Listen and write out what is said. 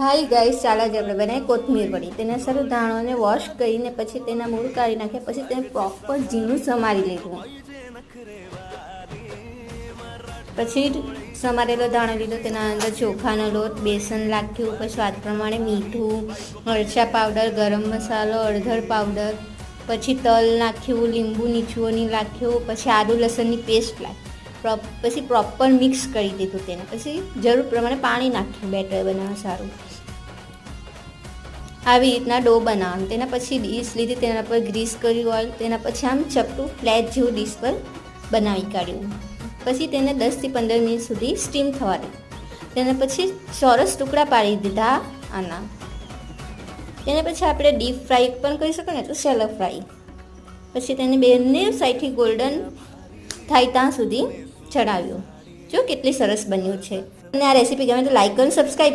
High guys, ચાલો આજે આપણે બનાવીએ કોથમીર વડી. તેના સારું દાણોને વોશ કરીને પછી તેના મૂળ કાઢી નાખ્યા, પછી તેને પ્રોપર ઝીણું સમારી લીધું. પછી સમારેલો દાણો લીધો તેના અંદર ચોખાનો લોટ, બેસન નાખ્યું પછી સ્વાદ પ્રમાણે મીઠું, મરચા પાવડર ગરમ મસાલો અડધર પાવડર પછી તલ નાખ્યું, લીંબુ, નીચુઓની નાખ્યું પછી આદુ લસણની પેસ્ટ નાખી પ્રોપ પછી પ્રોપર મિક્સ કરી દીધું તેને. પછી જરૂર પ્રમાણે પાણી નાખ્યું બેટર બનાવવા સારું. આવી રીતના ડો બનાવવાનું. તેના પછી ડીશ લીધી, તેના પર ગ્રીસ કર્યું ઓઇલ તેના પછી આમ ચપટું ફ્લેટ જેવું ડીશ પર બનાવી કાઢ્યું. પછી તેને દસથી પંદર મિનિટ સુધી સ્ટીમ થવા દીધું તેના પછી ચોરસ ટુકડા પાડી દીધા આના. તેને પછી આપણે ડીપ ફ્રાય પણ કરી શકો ને તો સેલો ફ્રાય પછી તેને બેને સાઈડથી ગોલ્ડન થાય ત્યાં સુધી ચડાવ્યું. જો કેટલી સરસ બન્યું છે. અને આ રેસીપી ગમે તો લાઇક અને સબસ્ક્રાઈબ